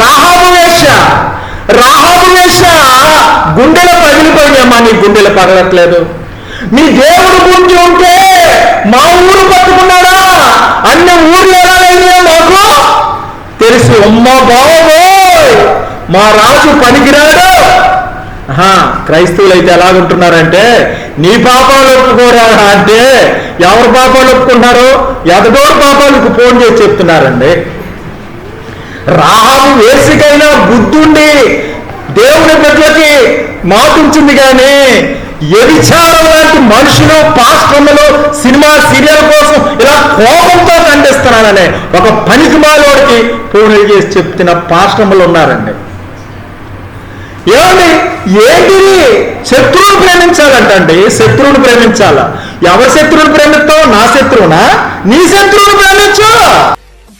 రాహాబు వేష రాహాబు వేష గుండెలు పగిలిపోయినామా నీ గుండెలు పగలట్లేదు. నీ దేవుడు గురించి ఉంటే మా ఊరు పట్టుకున్నాడా? అన్ని ఊర్లు ఎలా అయినాయో మాకు? తెలిసి అమ్మ బాబోయ్ మా రాజు పనికిరాడు. ఆహా, క్రైస్తవులు అయితే ఎలాగుంటున్నారంటే నీ పాపాలు ఒప్పుకోరా అంటే ఎవరు పాపాలు ఒప్పుకుంటారో ఎదగోరు పాపాలకు ఫోన్ చేసి చెప్తున్నారండి. రాహాబు వేసికైనా బుద్ధుండి దేవుని బిడ్డలకి మాటించింది కానీ ఎరిచారం లాంటి మనుషులు పాస్టర్లు సినిమా సీరియల్ కోసం ఇలా కోపంతో ఖండిస్తున్నాననే ఒక పనికి మాలోడికి ఫోన్ చేసి చెప్తున్న పాస్టర్లు ఉన్నారండి. ఏమండి? ఏంటిది? శత్రువును ప్రేమించాలంటండి. శత్రువుని ప్రేమించాలా? ఎవరి శత్రువుని ప్రేమిస్తావు? నా శత్రువునా? నీ శత్రువుని ప్రేమించు.